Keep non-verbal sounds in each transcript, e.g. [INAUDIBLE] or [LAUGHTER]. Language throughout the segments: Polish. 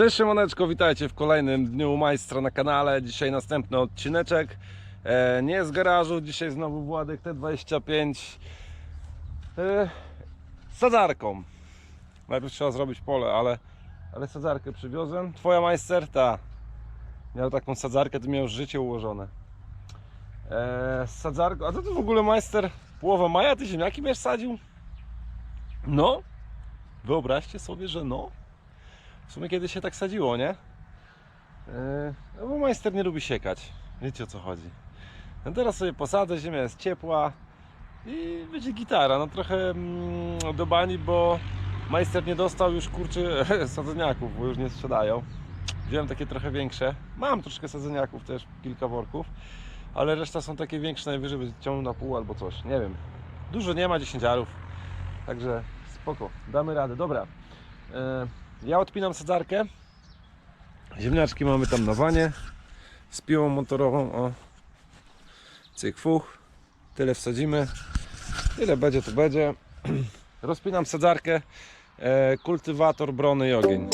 Cześć Szymoneczko, witajcie w kolejnym dniu majstra na kanale. Dzisiaj następny odcineczek. E, nie z garażu, dzisiaj znowu Władek T25 e, z sadzarką. Najpierw trzeba zrobić pole, ale, ale sadzarkę przywiozłem. Twoja majster? Ta. Miał taką sadzarkę, to miał życie ułożone. E, z sadzarką, a to ty w ogóle majster połowa maja, ty ziemniaki będziesz sadził? No, wyobraźcie sobie, że no. W sumie kiedy się tak sadziło, nie? Yy, no bo majster nie lubi siekać. Wiecie o co chodzi. No teraz sobie posadzę, ziemia jest ciepła i będzie gitara. No trochę mm, do bani, bo majster nie dostał już kurczy [LAUGHS] sadzeniaków, bo już nie sprzedają. Wziąłem takie trochę większe. Mam troszkę sadzeniaków też, kilka worków, ale reszta są takie większe, najwyżej będzie ciągnął na pół albo coś. Nie wiem. Dużo nie ma, 10 arów. Także spoko, damy radę. Dobra. Yy, ja odpinam sadzarkę. Ziemniaczki mamy tam na wanie. Z piłą motorową. O. Cyk fuch. Tyle wsadzimy. Tyle będzie, to będzie. [CLEARS THROAT] Rozpinam sadzarkę. E, kultywator, brony i ogień.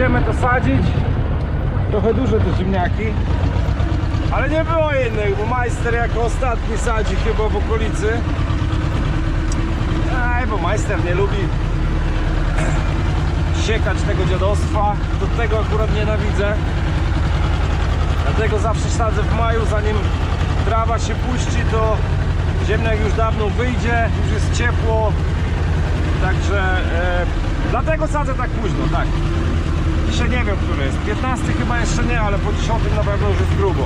Jedziemy to sadzić. Trochę duże te ziemniaki. Ale nie było innych, bo majster jako ostatni sadzi chyba w okolicy. Aj, bo majster nie lubi [CLEARS THROAT] siekać tego dziadostwa. Do tego akurat nienawidzę. Dlatego zawsze sadzę w maju, zanim trawa się puści, to ziemniak już dawno wyjdzie, już jest ciepło. Także e, dlatego sadzę tak późno, tak. Dzisiaj nie wiem, który jest. 15 chyba jeszcze nie, ale po 10 na pewno już jest grubo.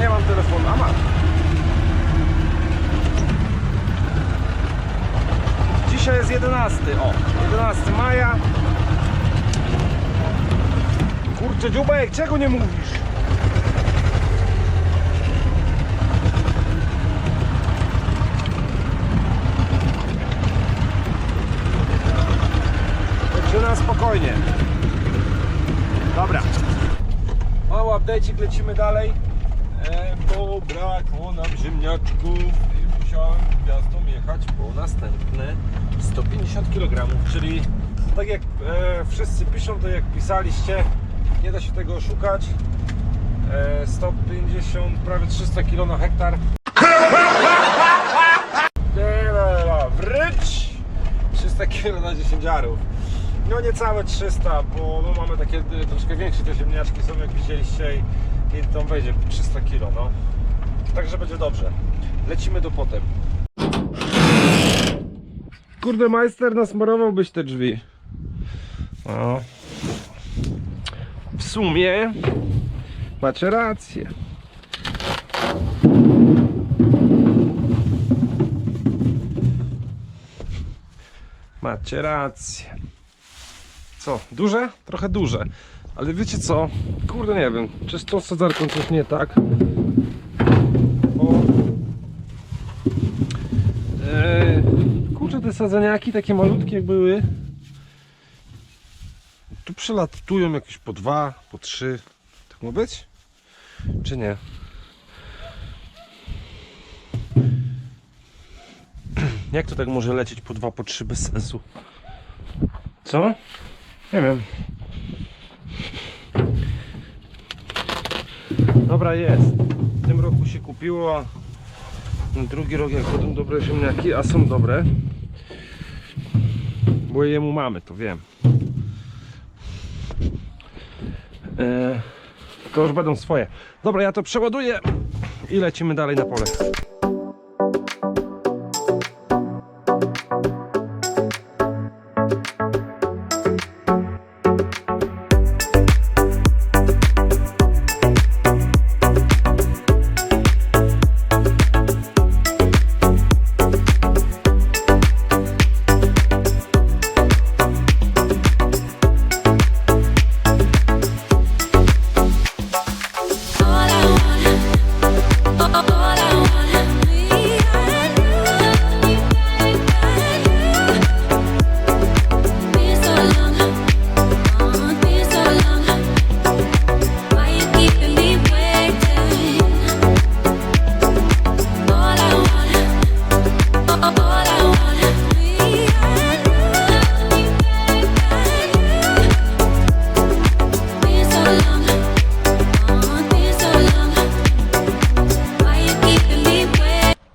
Nie mam telefonu, a mam. Dzisiaj jest 11, o, 11 maja. Kurczę, dziubek, czego nie mówisz? Także na spokojnie. Dobra. Mały update'ik, lecimy dalej. E, bo brakło nam ziemniaczków i musiałem gwiazdą jechać po następne 150 kg, czyli tak jak e, wszyscy piszą, to jak pisaliście, nie da się tego oszukać. E, 150, prawie 300 kg na hektar. Wryć! 300 kg na 10 arów. No niecałe 300, bo no, mamy takie y, troszkę większe te ziemniaczki są jak widzieliście i, i tam wejdzie 300 kg, no. Także będzie dobrze. Lecimy do potem. Kurde, majster nasmarowałbyś te drzwi. No. W sumie macie rację. Macie rację. Co? Duże? Trochę duże. Ale wiecie co? Kurde nie wiem, czy z tą sadzarką coś nie tak? Bo... Eee, kurczę, te sadzeniaki takie malutkie jak były. Tu przelatują jakieś po dwa, po trzy. Tak ma być? Czy nie? [CLEARS THROAT] Jak to tak może lecieć po dwa, po trzy bez sensu? Co? Nie wiem. Dobra, jest. Tym roku się kupiło, drugi rok jak będą dobre ziemniaki, a są dobre. Bo jemu mamy, to wiem. E, to już będą swoje. Dobra, ja to przeładuję i lecimy dalej na pole.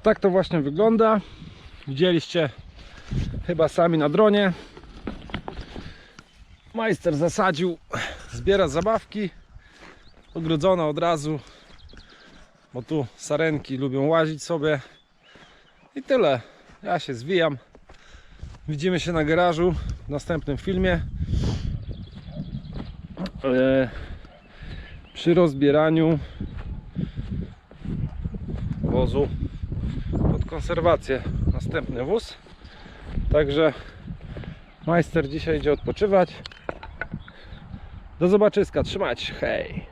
Tak to właśnie wygląda. Widzieliście chyba sami na dronie. Majster zasadził, zbiera zabawki. Ogrodzone od razu, bo tu sarenki lubią łazić sobie. I tyle. Ja się zwijam. Widzimy się na garażu w następnym filmie. E, przy rozbieraniu wozu pod konserwację następny wóz. Także majster dzisiaj idzie odpoczywać. Do zobaczyska, się, hej!